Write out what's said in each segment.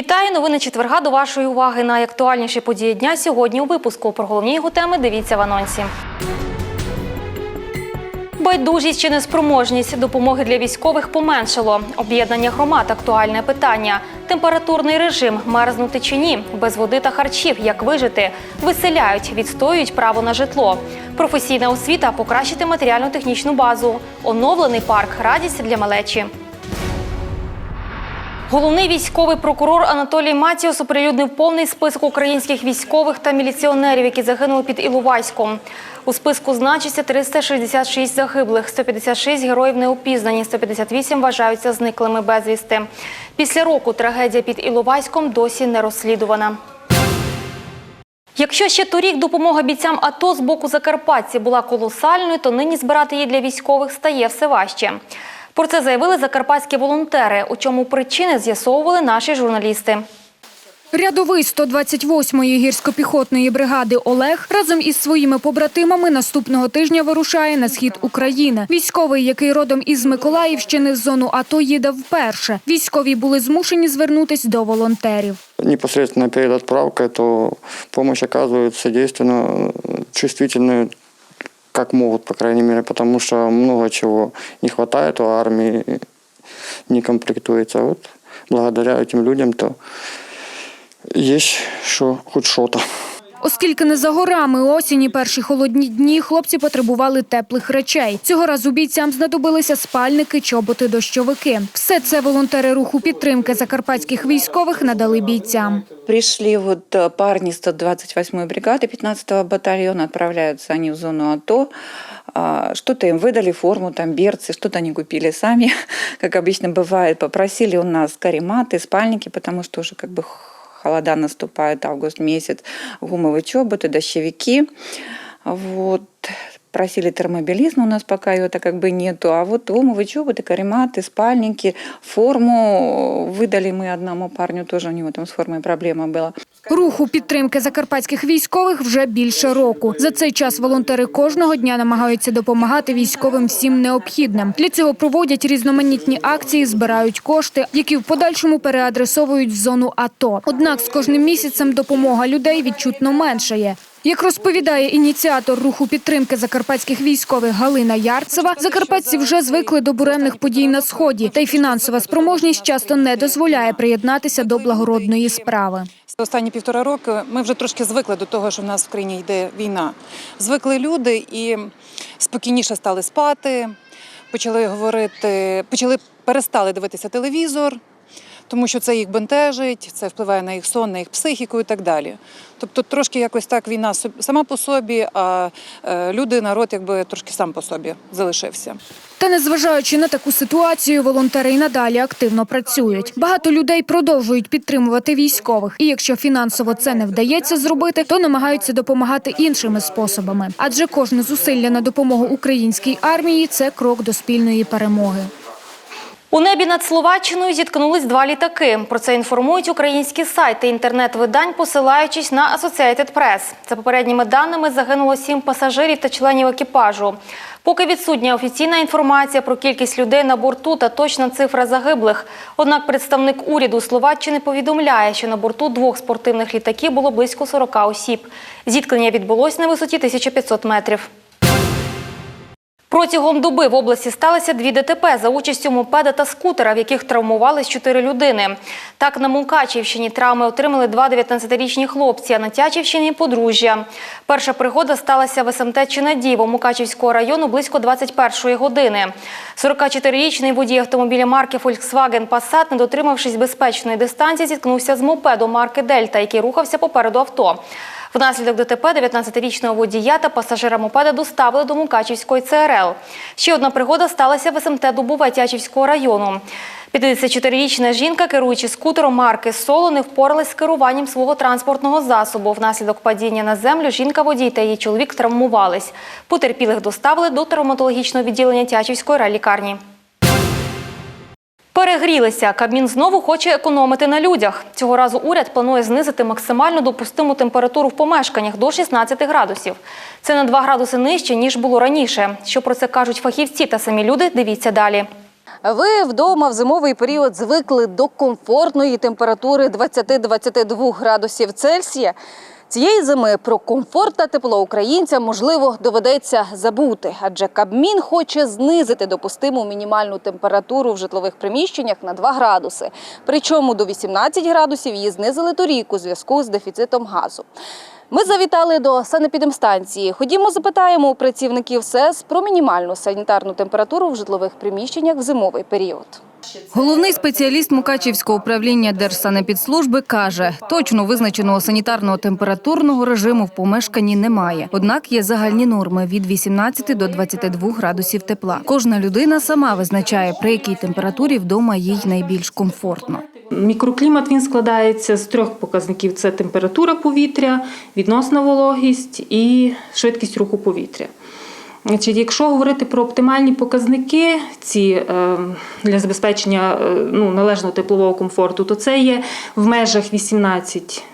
Вітаю! Новини четверга до вашої уваги. Найактуальніші події дня сьогодні у випуску. Про головні його теми дивіться в анонсі. Байдужість чи неспроможність допомоги для військових поменшало. Об'єднання громад актуальне питання. Температурний режим мерзнути чи ні, без води та харчів, як вижити, виселяють, відстоюють право на житло. Професійна освіта покращити матеріально-технічну базу. Оновлений парк радість для малечі. Головний військовий прокурор Анатолій Матіос оприлюднив повний список українських військових та міліціонерів, які загинули під Іловайськом. У списку значиться 366 загиблих, 156 героїв неопізнані, 158 вважаються зниклими безвісти. Після року трагедія під Іловайськом досі не розслідувана. Якщо ще торік допомога бійцям АТО з боку Закарпатці була колосальною, то нині збирати її для військових стає все важче. Про це заявили закарпатські волонтери, у чому причини з'ясовували наші журналісти. Рядовий 128-ї гірсько-піхотної бригади Олег разом із своїми побратимами наступного тижня вирушає на схід України. Військовий, який родом із Миколаївщини, з зону АТО їде вперше. Військові були змушені звернутись до волонтерів. Непосредственно перед отправкой, то помощь оказывают содейственно, чувствительную, как могут, по крайней мере, потому что много чего не хватает у армии, не комплектуется. Вот благодаря этим людям то есть что, хоть что-то. Оскільки не за горами осінь і перші холодні дні, хлопці потребували теплих речей. Цього разу бійцям знадобилися спальники, чоботи, дощовики. Все це волонтери руху підтримки закарпатських військових надали бійцям. Пришли вот э, парни 128-й бригады 15-го батальона, отправляются они в зону АТО. А, Что-то им выдали, форму, там берцы, что-то они купили сами, как обычно бывает. Попросили у нас карематы, спальники, потому что уже как бы холода наступает, август месяц, гумовые чоботы, дощевики. Вот Просили термобелизм, у нас пока ее-то как бы нету, а вот гумовые чоботы, карематы, спальники, форму выдали мы одному парню, тоже у него там с формой проблема была. Руху підтримки закарпатських військових вже більше року. За цей час волонтери кожного дня намагаються допомагати військовим всім необхідним. Для цього проводять різноманітні акції, збирають кошти, які в подальшому переадресовують в зону АТО. Однак з кожним місяцем допомога людей відчутно меншає. Як розповідає ініціатор руху підтримки закарпатських військових Галина Ярцева, закарпатці вже звикли до буремних подій на сході, та й фінансова спроможність часто не дозволяє приєднатися до благородної справи. Останні півтора роки ми вже трошки звикли до того, що в нас в країні йде війна. Звикли люди і спокійніше стали спати, почали говорити, почали перестали дивитися телевізор, тому що це їх бентежить, це впливає на їх сон, на їх психіку і так далі. Тобто трошки якось так війна сама по собі, а е, люди, народ якби трошки сам по собі залишився. Та незважаючи на таку ситуацію, волонтери й надалі активно працюють. Багато людей продовжують підтримувати військових. І якщо фінансово це не вдається зробити, то намагаються допомагати іншими способами. Адже кожне зусилля на допомогу українській армії це крок до спільної перемоги. У небі над Словаччиною зіткнулись два літаки. Про це інформують українські сайти інтернет-видань, посилаючись на Associated Press. За попередніми даними загинуло сім пасажирів та членів екіпажу. Поки відсутня офіційна інформація про кількість людей на борту та точна цифра загиблих. Однак представник уряду Словаччини повідомляє, що на борту двох спортивних літаків було близько 40 осіб. Зіткнення відбулось на висоті 1500 метрів. Протягом доби в області сталося дві ДТП за участю мопеда та скутера, в яких травмувались чотири людини. Так, на Мукачівщині травми отримали два 19-річні хлопці, а на Тячівщині – подружжя. Перша пригода сталася в СМТ Чинадіво Мукачівського району близько 21-ї години. 44-річний водій автомобіля марки Volkswagen Passat, не дотримавшись безпечної дистанції, зіткнувся з мопедом марки Дельта, який рухався попереду авто. Внаслідок ДТП 19-річного водія та пасажира мопеда доставили до Мукачівської ЦРЛ. Ще одна пригода сталася в СМТ Дубове Тячівського району. 54-річна жінка, керуючи скутером марки Соло, не впоралась з керуванням свого транспортного засобу. Внаслідок падіння на землю жінка-водій та її чоловік травмувались. Потерпілих доставили до травматологічного відділення Тячівської райлікарні. Перегрілися. Кабмін знову хоче економити на людях. Цього разу уряд планує знизити максимально допустиму температуру в помешканнях до 16 градусів. Це на 2 градуси нижче, ніж було раніше. Що про це кажуть фахівці та самі люди, дивіться далі. Ви вдома в зимовий період звикли до комфортної температури 20-22 градусів Цельсія. Цієї зими про комфорт та тепло українцям, можливо, доведеться забути, адже Кабмін хоче знизити допустиму мінімальну температуру в житлових приміщеннях на 2 градуси. Причому до 18 градусів її знизили торік у зв'язку з дефіцитом газу. Ми завітали до санепідемстанції. Ходімо, запитаємо у працівників СЕС про мінімальну санітарну температуру в житлових приміщеннях в зимовий період. Головний спеціаліст Мукачівського управління Держсанепідслужби каже, точно визначеного санітарного температурного режиму в помешканні немає. Однак є загальні норми від 18 до 22 градусів тепла. Кожна людина сама визначає, при якій температурі вдома їй найбільш комфортно. Мікроклімат він складається з трьох показників: це температура повітря, відносна вологість і швидкість руху повітря. Значить, якщо говорити про оптимальні показники ці е, для забезпечення е, ну, належного теплового комфорту, то це є в межах 18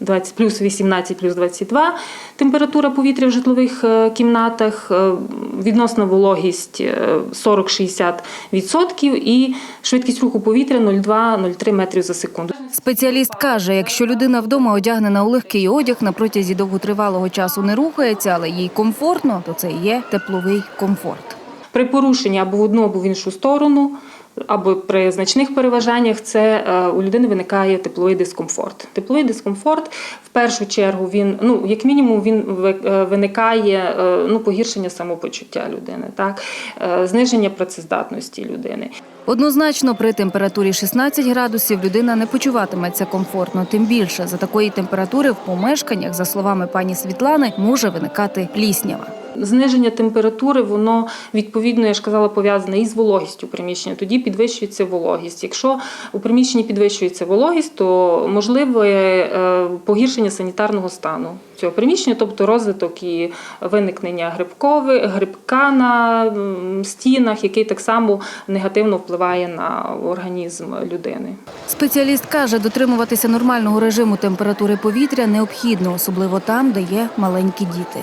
20, плюс 18, плюс 22 температура повітря в житлових е, кімнатах, відносна вологість е, 40-60% і швидкість руху повітря 0,2-0,3 метрів за секунду. Спеціаліст каже, якщо людина вдома одягнена у легкий одяг на протязі довготривалого часу не рухається, але їй комфортно, то це є тепловий комфорт. При порушенні або в одну, або в іншу сторону, або при значних переважаннях, це е, у людини виникає тепловий дискомфорт. Тепловий дискомфорт в першу чергу він, ну як мінімум, він е, виникає е, ну, погіршення самопочуття людини, так зниження працездатності людини. Однозначно, при температурі 16 градусів людина не почуватиметься комфортно. Тим більше за такої температури в помешканнях, за словами пані Світлани, може виникати пліснява. Зниження температури, воно відповідно, я ж казала, пов'язане із вологістю приміщення. Тоді підвищується вологість. Якщо у приміщенні підвищується вологість, то можливе е, погіршення санітарного стану цього приміщення, тобто розвиток і виникнення грибкови, грибка на стінах, який так само негативно впливає на організм людини. Спеціаліст каже, дотримуватися нормального режиму температури повітря необхідно, особливо там, де є маленькі діти.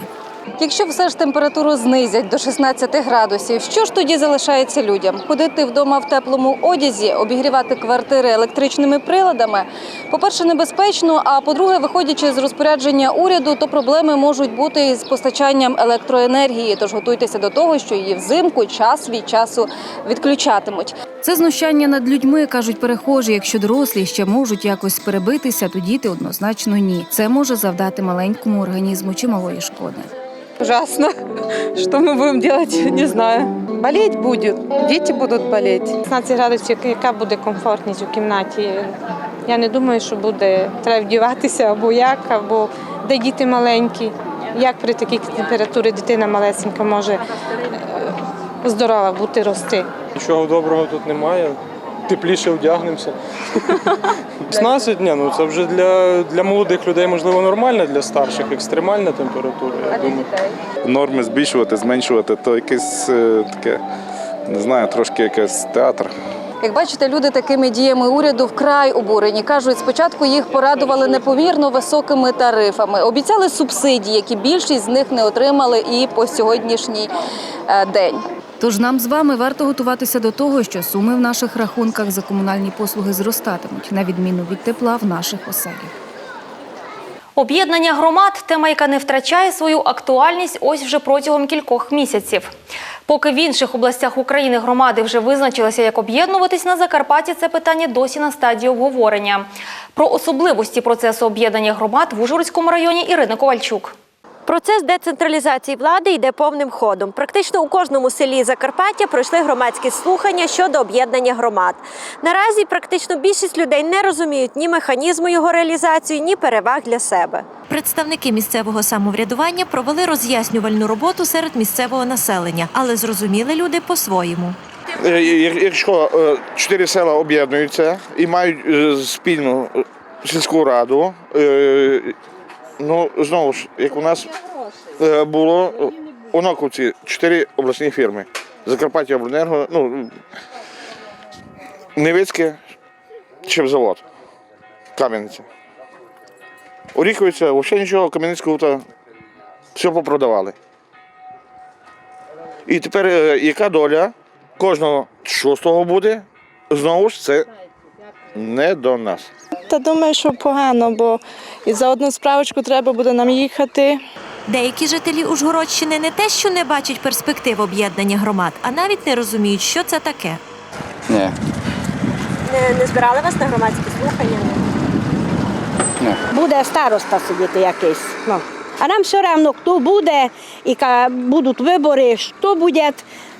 Якщо все ж температуру знизять до 16 градусів, що ж тоді залишається людям? Ходити вдома в теплому одязі, обігрівати квартири електричними приладами? По-перше, небезпечно. А по-друге, виходячи з розпорядження уряду, то проблеми можуть бути із постачанням електроенергії. Тож готуйтеся до того, що її взимку час від часу відключатимуть. Це знущання над людьми, кажуть перехожі. Якщо дорослі ще можуть якось перебитися, то діти однозначно ні. Це може завдати маленькому організму чималої шкоди. Ужасно. Что мы будем делать, не знаю. Болеть будет, дети будут болеть. 16 градусів, яка буде комфортність у кімнаті. Я не думаю, що буде треба вдіватися або як, або де діти маленькі. Як при такій температурі дитина малесенька може е, здорова бути рости? Нічого доброго тут немає. Тепліше вдягнемося. 16 ні, ну це вже для, для молодих людей можливо нормально, для старших екстремальна температура, я думаю. норми збільшувати, зменшувати, то якесь е, таке, не знаю, трошки якийсь театр. Як бачите, люди такими діями уряду вкрай обурені. Кажуть, спочатку їх порадували непомірно високими тарифами. Обіцяли субсидії, які більшість з них не отримали і по сьогоднішній е, день. Тож нам з вами варто готуватися до того, що суми в наших рахунках за комунальні послуги зростатимуть, на відміну від тепла в наших оселях. Об'єднання громад тема, яка не втрачає свою актуальність ось вже протягом кількох місяців. Поки в інших областях України громади вже визначилися, як об'єднуватись на Закарпатті, це питання досі на стадії обговорення. Про особливості процесу об'єднання громад в Ужгородському районі Ірина Ковальчук. Процес децентралізації влади йде повним ходом. Практично у кожному селі Закарпаття пройшли громадські слухання щодо об'єднання громад. Наразі практично більшість людей не розуміють ні механізму його реалізації, ні переваг для себе. Представники місцевого самоврядування провели роз'яснювальну роботу серед місцевого населення, але зрозуміли люди по-своєму. Е, Якщо е, чотири села об'єднуються і мають е, спільну сільську раду, ну знову ж, як у нас е, було у Наковці чотири обласні фірми. Закарпаття Обленерго, ну, Невицьке, Чепзавод, Кам'яниця. Оріховиця, взагалі нічого, Кам'яницького та все попродавали. І тепер е, яка доля кожного що з того буде? Знову ж це не до нас. Та думаю, що погано, бо і за одну справочку треба буде нам їхати. Деякі жителі Ужгородщини не те, що не бачать перспектив об'єднання громад, а навіть не розуміють, що це таке. Ні. Не, не збирали вас на громадські слухання? буде староста сидіти якийсь. Ну. А нам все одно, хто буде, і будуть вибори, що буде,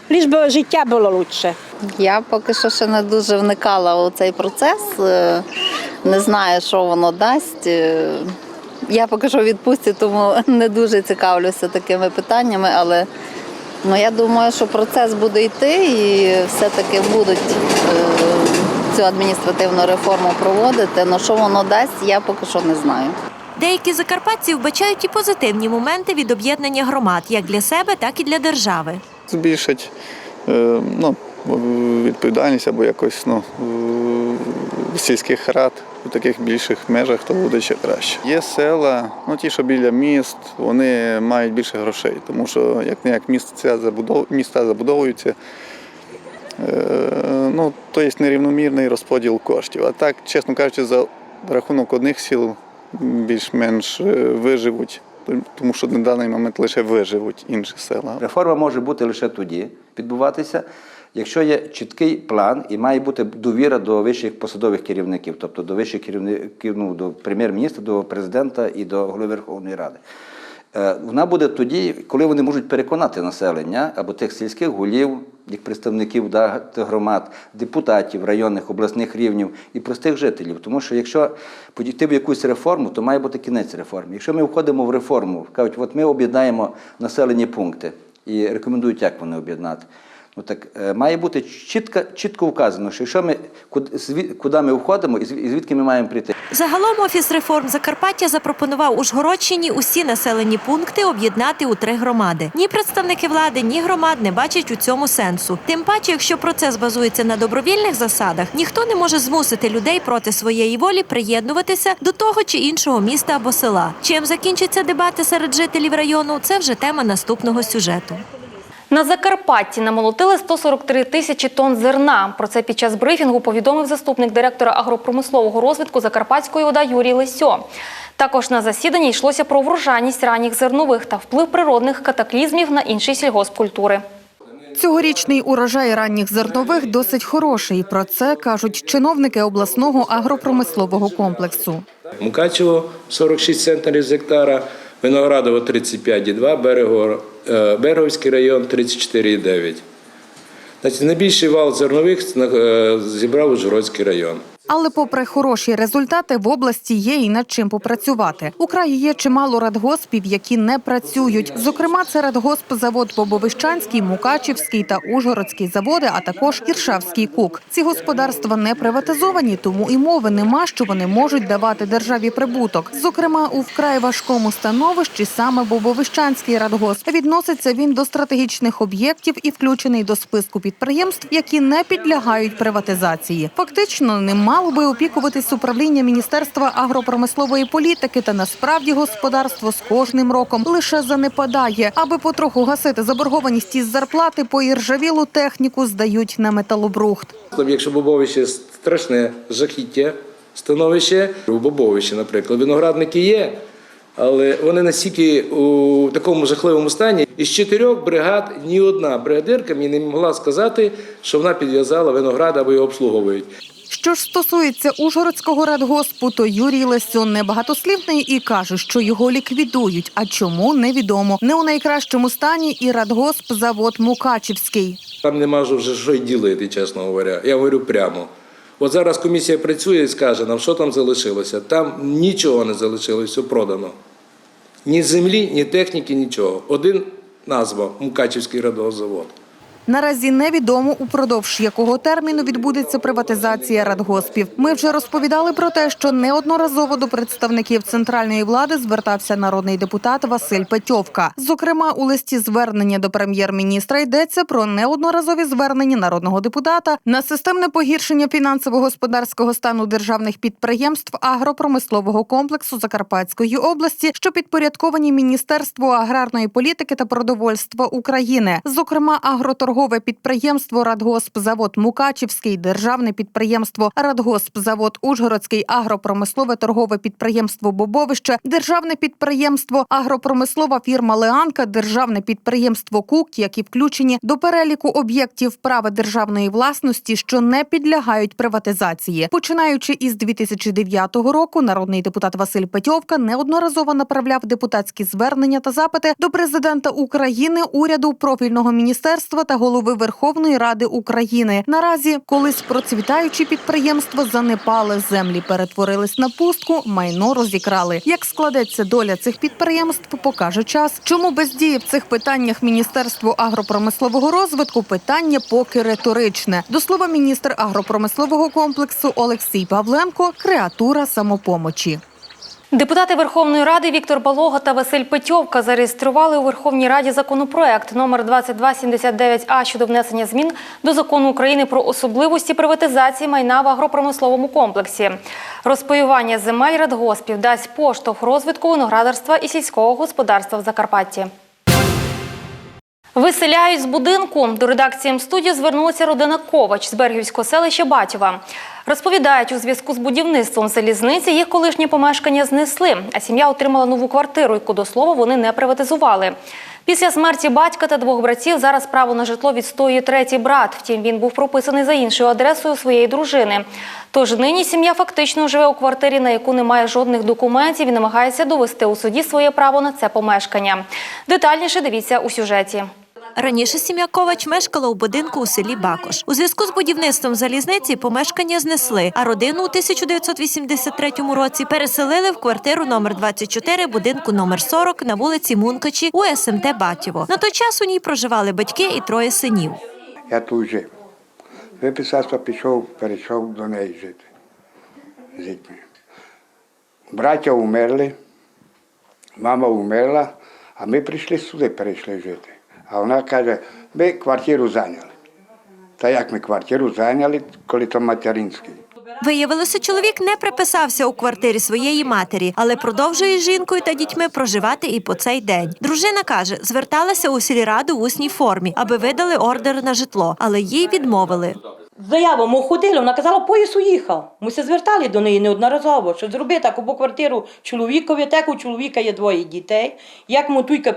лиш би життя було краще. Я поки що ще не дуже вникала у цей процес. е, Не знаю, що воно дасть. Е, Я поки що відпустці, тому не дуже цікавлюся такими питаннями, але ну, я думаю, що процес буде йти і все-таки будуть е, цю адміністративну реформу проводити. Але що воно дасть, я поки що не знаю. Деякі закарпатці вбачають і позитивні моменти від об'єднання громад як для себе, так і для держави. Збільшить е, ну, відповідальність або якось ну, сільських рад у таких більших межах, то буде ще краще. Є села, ну ті, що біля міст, вони мають більше грошей, тому що як не як міста забудовуються. е, Ну, то є нерівномірний розподіл коштів. А так, чесно кажучи, за рахунок одних сіл більш-менш е, виживуть, тому що на даний момент лише виживуть інші села. Реформа може бути лише тоді відбуватися, якщо є чіткий план і має бути довіра до вищих посадових керівників, тобто до вищих керівників, ну, до прем'єр-міністра, до президента і до голови Верховної Ради. Е, Вона буде тоді, коли вони можуть переконати населення або тих сільських голів, як представників громад, депутатів районних, обласних рівнів і простих жителів. Тому що якщо подійти в якусь реформу, то має бути кінець реформи. Якщо ми входимо в реформу, кажуть, от ми об'єднаємо населені пункти і рекомендують, як вони об'єднати. Ну так е, має бути чітко, чітко вказано, що якщо ми куди, ми входимо і звідки ми маємо прийти. Загалом офіс реформ Закарпаття запропонував Ужгородщині усі населені пункти об'єднати у три громади. Ні представники влади, ні громад не бачать у цьому сенсу. Тим паче, якщо процес базується на добровільних засадах, ніхто не може змусити людей проти своєї волі приєднуватися до того чи іншого міста або села. Чим закінчаться дебати серед жителів району? Це вже тема наступного сюжету. На Закарпатті намолотили 143 тисячі тонн зерна. Про це під час брифінгу повідомив заступник директора агропромислового розвитку Закарпатської ОДА Юрій Лисьо. Також на засіданні йшлося про врожайність ранніх зернових та вплив природних катаклізмів на інші сільгоспкультури. Цьогорічний урожай ранніх зернових досить хороший. Про це кажуть чиновники обласного агропромислового комплексу. Мукачево 46 центнерів з гектара, Виноградово 35,2, Берего, е, Береговський район 34,9. Значить, найбільший вал зернових е, зібрав Ужгородський район. Але, попри хороші результати, в області є і над чим попрацювати. У краї є чимало радгоспів, які не працюють. Зокрема, це радгосп завод Бобовищанський, Мукачівський та Ужгородський заводи, а також Іршавський кук. Ці господарства не приватизовані, тому і мови нема, що вони можуть давати державі прибуток. Зокрема, у вкрай важкому становищі саме Бобовищанський радгосп. Відноситься він до стратегічних об'єктів і включений до списку підприємств, які не підлягають приватизації. Фактично, ним мало би опікуватись управління Міністерства агропромислової політики, та насправді господарство з кожним роком лише занепадає. Аби потроху гасити заборгованість із зарплати, поіржавілу техніку здають на металобрухт. Якщо Бобовище страшне жахіття становище, у Бобовищі, наприклад, виноградники є, але вони настільки у такому жахливому стані. Із чотирьох бригад ні одна бригадирка мені не могла сказати, що вона підв'язала виноград або його обслуговують. Що ж стосується Ужгородського радгоспу, то Юрій Лесьон небагатослівний і каже, що його ліквідують. А чому невідомо. Не у найкращому стані і радгосп завод Мукачівський. Там нема вже що й ділити, чесно говоря. Я говорю прямо. От зараз комісія працює і скаже нам, що там залишилося. Там нічого не залишилось, все продано. Ні землі, ні техніки, нічого. Один назва Мукачівський радгоспзавод. Наразі невідомо упродовж якого терміну відбудеться приватизація радгоспів. Ми вже розповідали про те, що неодноразово до представників центральної влади звертався народний депутат Василь Петьовка. Зокрема, у листі звернення до прем'єр-міністра йдеться про неодноразові звернення народного депутата на системне погіршення фінансово-господарського стану державних підприємств агропромислового комплексу Закарпатської області, що підпорядковані Міністерству аграрної політики та продовольства України, зокрема агроторговельного торгове підприємство Радгоспзавод Мукачівський, державне підприємство Радгоспзавод Ужгородський, агропромислове торгове підприємство Бобовище, державне підприємство Агропромислова фірма Леанка, державне підприємство Кук, які включені до переліку об'єктів права державної власності, що не підлягають приватизації. Починаючи із 2009 року, народний депутат Василь Петьовка неодноразово направляв депутатські звернення та запити до президента України, уряду, профільного міністерства та голови Верховної Ради України. Наразі колись процвітаючі підприємства занепали, землі перетворились на пустку, майно розікрали. Як складеться доля цих підприємств, покаже час. Чому бездіє в цих питаннях Міністерство агропромислового розвитку? Питання поки риторичне. До слова, міністр агропромислового комплексу Олексій Павленко креатура самопомочі. Депутати Верховної Ради Віктор Балога та Василь Петьовка зареєстрували у Верховній Раді законопроект номер 2279А щодо внесення змін до закону України про особливості приватизації майна в агропромисловому комплексі. Розпаювання земель радгоспів дасть поштовх розвитку виноградарства і сільського господарства в Закарпатті. Виселяють з будинку. До редакції М-студіо звернулася родина Ковач з Бергівського селища Батьова. Розповідають, у зв'язку з будівництвом залізниці їх колишнє помешкання знесли, а сім'я отримала нову квартиру, яку, до слова, вони не приватизували. Після смерті батька та двох братів зараз право на житло відстоює третій брат. Втім, він був прописаний за іншою адресою своєї дружини. Тож нині сім'я фактично живе у квартирі, на яку немає жодних документів і намагається довести у суді своє право на це помешкання. Детальніше дивіться у сюжеті. Раніше сім'я Ковач мешкала у будинку у селі Бакош. У зв'язку з будівництвом залізниці помешкання знесли, а родину у 1983 році переселили в квартиру номер 24 будинку номер 40 на вулиці Мункачі у СМТ Батєво. На той час у ній проживали батьки і троє синів. Я тут жив. Виписався, пішов, перейшов до неї жити з дітьми. Браття умерли, мама умерла, а ми прийшли сюди, перейшли жити. А вона каже, ми квартиру зайняли. Та як ми квартиру зайняли, коли то материнський? Виявилося, чоловік не приписався у квартирі своєї матері, але продовжує з жінкою та дітьми проживати і по цей день. Дружина каже, зверталася у сільраду в усній формі, аби видали ордер на житло, але їй відмовили. Заяву ми ходили, вона казала, поїзд уїхав. Ми се звертали до неї неодноразово, що зроби таку квартиру чоловікові, так у чоловіка є двоє дітей. Як ми туйка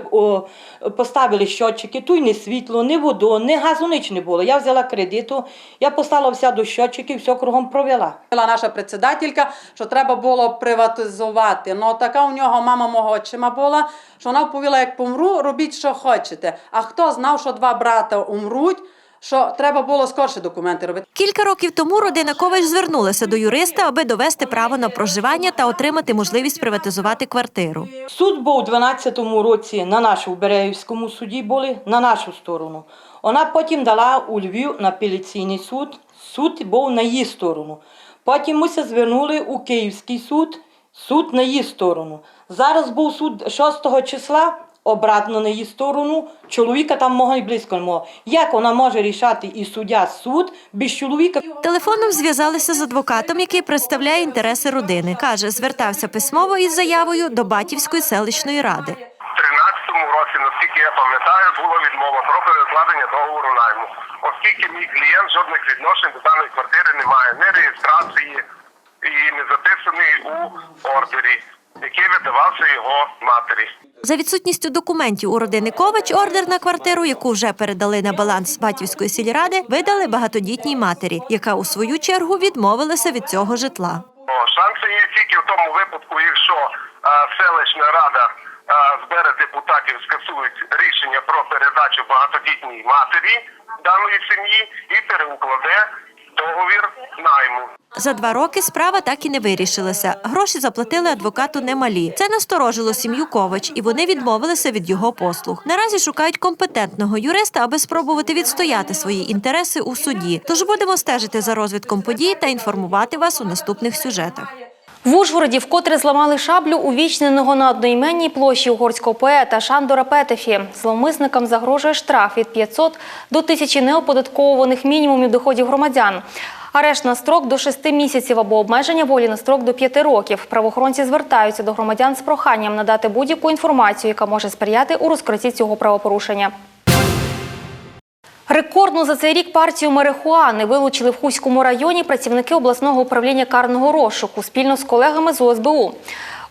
поставили щотчики, туй не світло, не воду, не газу, ніч не було. Я взяла кредиту, я поставила вся до щотчиків, все кругом провела. Наша председателька, що треба було приватизувати. Ну така у нього мама мого отчима була, що вона повіла, як помру, робіть, що хочете. А хто знав, що два брата умруть, що треба було скорше документи робити. Кілька років тому родина Ковач звернулася до юриста, аби довести право на проживання та отримати можливість приватизувати квартиру. Суд був у 12-му році на нашому Береївському суді були на нашу сторону. Вона потім дала у Львів на апеляційний суд. Суд був на її сторону. Потім ми се звернули у Київський суд, суд на її сторону. Зараз був суд 6 числа. Обратно на її сторону, чоловіка там мого і близько не мого. Як вона може рішати і суддя суд без чоловіка? Телефоном зв'язалися з адвокатом, який представляє інтереси родини. Каже, звертався письмово із заявою до Батівської селищної ради. У 13-му році, наскільки я пам'ятаю, була відмова про перекладення договору найму. Оскільки мій клієнт жодних відношень до даної квартири не має, ні реєстрації і не записаний у ордері, який видавався його матері. За відсутністю документів у родини Ковач ордер на квартиру, яку вже передали на баланс Батівської сільради, видали багатодітній матері, яка у свою чергу відмовилася від цього житла. О, шанси є тільки в тому випадку, якщо е, селищна рада е, збере депутатів, скасують рішення про передачу багатодітній матері даної сім'ї і переукладе договір найму. За два роки справа так і не вирішилася. Гроші заплатили адвокату немалі. Це насторожило сім'ю Ковач, і вони відмовилися від його послуг. Наразі шукають компетентного юриста, аби спробувати відстояти свої інтереси у суді. Тож будемо стежити за розвитком подій та інформувати вас у наступних сюжетах. В Ужгороді вкотре зламали шаблю увічненого на одноіменній площі угорського поета Шандора Петефі. Зловмисникам загрожує штраф від 500 до 1000 неоподатковуваних мінімумів доходів громадян. Арешт на строк до 6 місяців або обмеження волі на строк до 5 років. Правоохоронці звертаються до громадян з проханням надати будь-яку інформацію, яка може сприяти у розкритті цього правопорушення. Рекордну за цей рік партію марихуани вилучили в Хуському районі працівники обласного управління карного розшуку спільно з колегами з ОСБУ.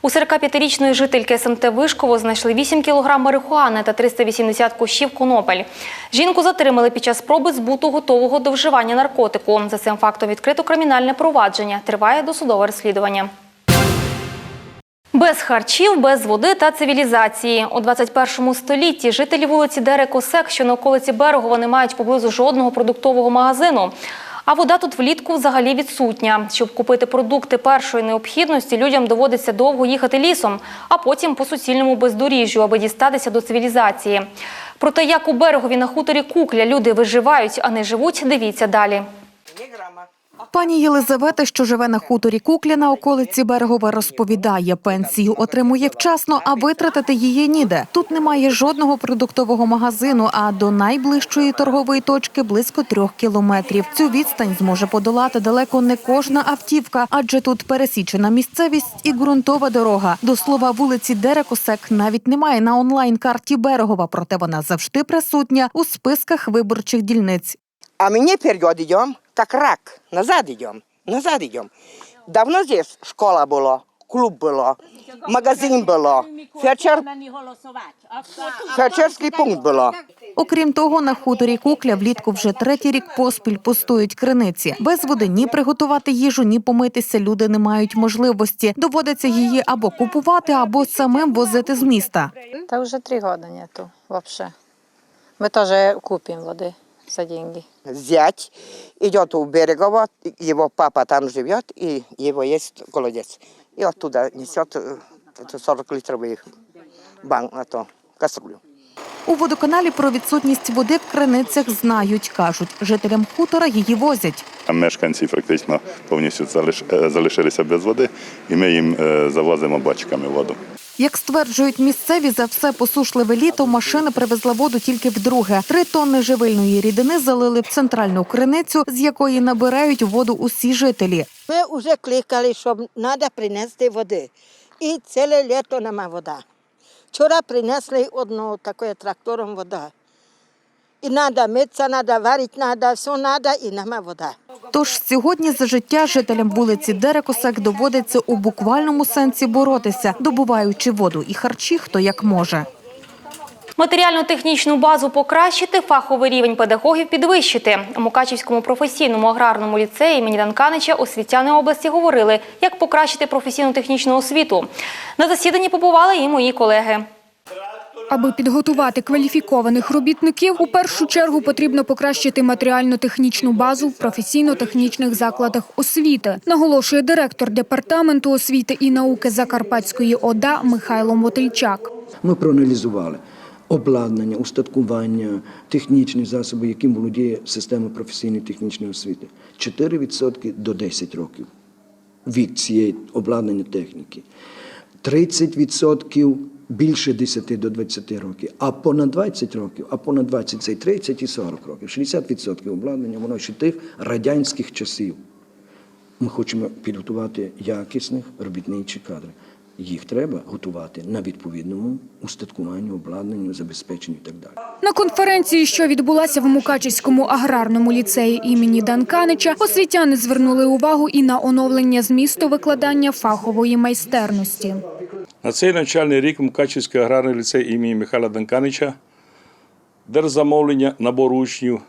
У 45-річної жительки СМТ Вишково знайшли 8 кг марихуани та 380 кущів конопель. Жінку затримали під час спроби збуту готового до вживання наркотику. За цим фактом відкрито кримінальне провадження. Триває досудове розслідування. Без харчів, без води та цивілізації. У 21 столітті жителі вулиці Дерек-Осек, що на околиці Берегова, не мають поблизу жодного продуктового магазину. А вода тут влітку взагалі відсутня. Щоб купити продукти першої необхідності, людям доводиться довго їхати лісом, а потім по суцільному бездоріжжю, аби дістатися до цивілізації. Про те, як у берегові на хуторі Кукля люди виживають, а не живуть, дивіться далі. Пані Єлизавета, що живе на хуторі Кукля на околиці Берегова, розповідає, пенсію отримує вчасно, а витратити її ніде. Тут немає жодного продуктового магазину, а до найближчої торгової точки близько трьох кілометрів. Цю відстань зможе подолати далеко не кожна автівка, адже тут пересічена місцевість і ґрунтова дорога. До слова, вулиці Дерекосек навіть немає на онлайн-карті Берегова, проте вона завжди присутня у списках виборчих дільниць. А мы не вперед идем, как рак. Назад идем, назад идем. Давно здесь школа была, клуб было, магазин было, фельдшер, фельдшерский пункт было. Окрім того, на хуторі Кукля влітку вже третій рік поспіль пустують криниці. Без води ні приготувати їжу, ні помитися люди не мають можливості. Доводиться її або купувати, або самим возити з міста. Та вже три роки нету вообще. Ми теж купимо води за деньги. Зять идет у Берегова, его папа там живет, и его есть колодец. И оттуда несет э, это 40-литровый банк на то, кастрюлю. У водоканалі про відсутність води в криницях знають. кажуть, жителям хутора її возять. А Мешканці практично повністю залиш- е, залишилися без води, і ми їм е, завозимо бачками воду. Як стверджують місцеві, за все посушливе літо машина привезла воду тільки вдруге. Три тонни живильної рідини залили в центральну криницю, з якої набирають воду усі жителі. Ми вже кликали, щоб треба принести води. І ціле літо нема вода. Вчора принесли одну такою трактором вода. І треба митися, треба варити, треба, все треба, і нема вода. Тож сьогодні за життя жителям вулиці Дерекосек доводиться у буквальному сенсі боротися, добуваючи воду і харчі, хто як може. Матеріально-технічну базу покращити, фаховий рівень педагогів підвищити. У Мукачівському професійному аграрному ліцеї імені Данканича освітяни області говорили, як покращити професійно-технічну освіту. На засіданні побували і мої колеги. Аби підготувати кваліфікованих робітників, у першу чергу потрібно покращити матеріально-технічну базу в професійно-технічних закладах освіти, наголошує директор департаменту освіти і науки Закарпатської ОДА Михайло Мотильчак. Ми проаналізували обладнання, устаткування, технічні засоби, яким володіє система професійної технічної освіти. 4% до 10 років від цієї обладнання техніки. 30% більше 10 до 20 років, а понад 20 років, а понад 20 – це 30 і 40 років. 60% обладнання, воно ще тих радянських часів. Ми хочемо підготувати якісних робітничі кадри. Їх треба готувати на відповідному устаткуванню, обладнанню, забезпеченню і так далі. На конференції, що відбулася в Мукачівському аграрному ліцеї імені Данканича, освітяни звернули увагу і на оновлення змісту викладання фахової майстерності. На цей навчальний рік Мукачівський аграрний ліцей імені Михайла Данканича держзамовлення набору учнів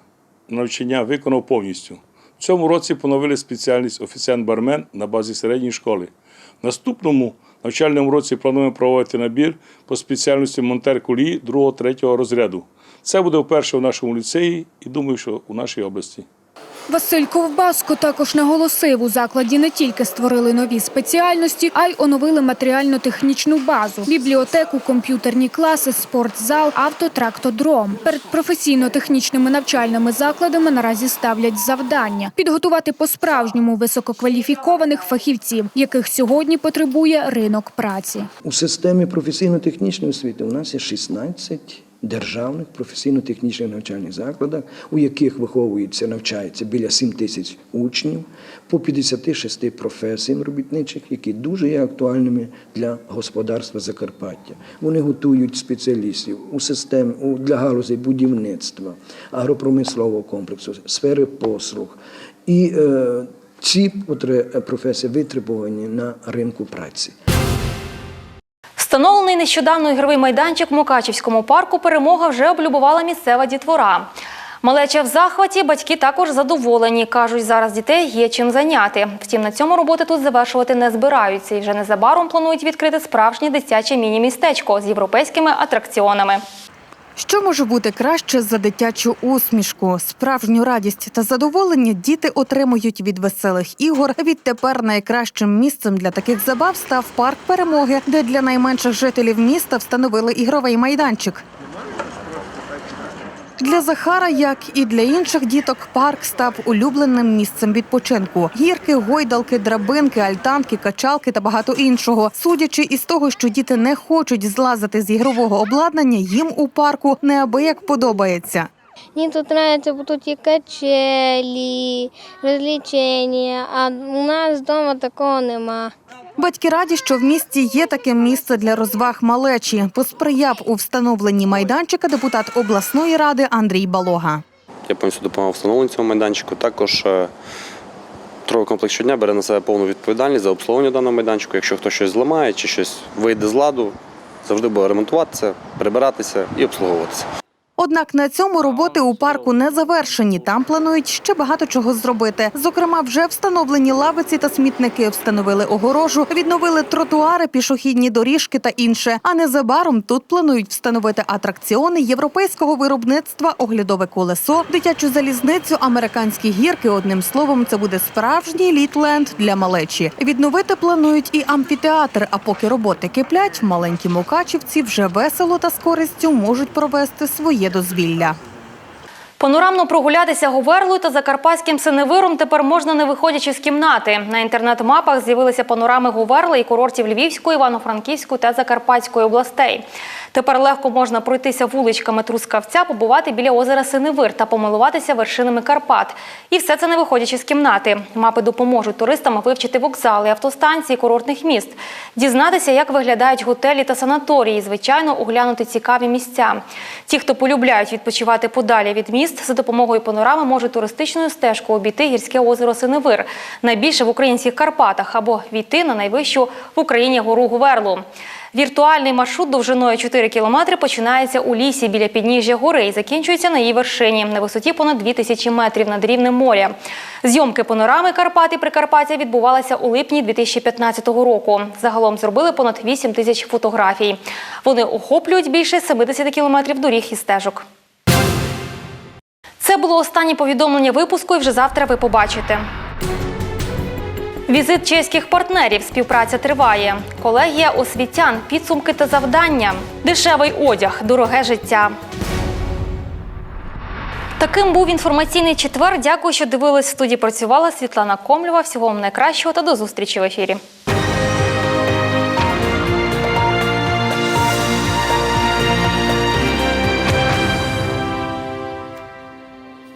навчання виконав повністю. В цьому році поновили спеціальність офіціант-бармен на базі середньої школи. В наступному навчальному році плануємо проводити набір по спеціальності монтер кулії 2-3 розряду. Це буде вперше в нашому ліцеї і думаю, що у нашій області. Василь Ковбаско також наголосив, у закладі не тільки створили нові спеціальності, а й оновили матеріально-технічну базу, бібліотеку, комп'ютерні класи, спортзал, автотрактодром. Перед професійно-технічними навчальними закладами наразі ставлять завдання підготувати по-справжньому висококваліфікованих фахівців, яких сьогодні потребує ринок праці. У системі професійно-технічної освіти у нас є 16 державних професійно-технічних навчальних закладах, у яких виховується, навчається біля 7 тисяч учнів по 56 професіям робітничих, які дуже є актуальними для господарства Закарпаття. Вони готують спеціалістів у системі у- для галузей будівництва, агропромислового комплексу, сфери послуг. І е, ці професії витребувані на ринку праці. Встановлений нещодавно ігровий майданчик в Мукачівському парку перемога вже облюбувала місцева дітвора. Малеча в захваті, батьки також задоволені. Кажуть, зараз дітей є чим зайняти. Втім, на цьому роботи тут завершувати не збираються. І вже незабаром планують відкрити справжнє дитяче міні-містечко з європейськими атракціонами. Що може бути краще за дитячу усмішку? Справжню радість та задоволення діти отримують від веселих ігор. Відтепер найкращим місцем для таких забав став парк перемоги, де для найменших жителів міста встановили ігровий майданчик. Для Захара, як і для інших діток, парк став улюбленим місцем відпочинку. Гірки, гойдалки, драбинки, альтанки, качалки та багато іншого. Судячи із того, що діти не хочуть злазити з ігрового обладнання, їм у парку неабияк подобається. Мені тут подобається, бо тут є качелі, розвлечення, а у нас вдома такого нема. Батьки раді, що в місті є таке місце для розваг малечі. Посприяв у встановленні майданчика депутат обласної ради Андрій Балога. Я повністю допомагав встановленню цього майданчику. Також е, торговий комплекс щодня бере на себе повну відповідальність за обслуговування даного майданчику. Якщо хтось щось зламає чи щось вийде з ладу, завжди буде ремонтуватися, прибиратися і обслуговуватися. Однак на цьому роботи у парку не завершені. Там планують ще багато чого зробити. Зокрема, вже встановлені лавиці та смітники, встановили огорожу, відновили тротуари, пішохідні доріжки та інше. А незабаром тут планують встановити атракціони європейського виробництва, оглядове колесо, дитячу залізницю, американські гірки. Одним словом, це буде справжній літленд для малечі. Відновити планують і амфітеатр. А поки роботи киплять, маленькі мукачівці вже весело та з користю можуть провести своє дозвілля. Панорамно прогулятися Говерлою та Закарпатським синевиром тепер можна не виходячи з кімнати. На інтернет-мапах з'явилися панорами Говерли і курортів Львівської, Івано-Франківської та Закарпатської областей. Тепер легко можна пройтися вуличками Трускавця, побувати біля озера Синевир та помилуватися вершинами Карпат. І все це не виходячи з кімнати. Мапи допоможуть туристам вивчити вокзали, автостанції, курортних міст, дізнатися, як виглядають готелі та санаторії, звичайно, оглянути цікаві місця. Ті, хто полюбляють відпочивати подалі від міст, за допомогою панорами можуть туристичною стежкою обійти гірське озеро Синевир, найбільше в українських Карпатах, або війти на найвищу в Україні гору Гуверлу. Віртуальний маршрут довжиною 4 кілометри починається у лісі біля підніжжя гори і закінчується на її вершині на висоті понад 2000 метрів над рівнем моря. Зйомки панорами Карпат і Прикарпаття відбувалися у липні 2015 року. Загалом зробили понад 8 тисяч фотографій. Вони охоплюють більше 70 кілометрів доріг і стежок. Це було останнє повідомлення випуску, і вже завтра ви побачите. Візит чеських партнерів. Співпраця триває. Колегія освітян, підсумки та завдання. Дешевий одяг, дороге життя. Таким був інформаційний четвер. Дякую, що дивились. В студії працювала Світлана Комлєва. Всього вам найкращого та до зустрічі в ефірі.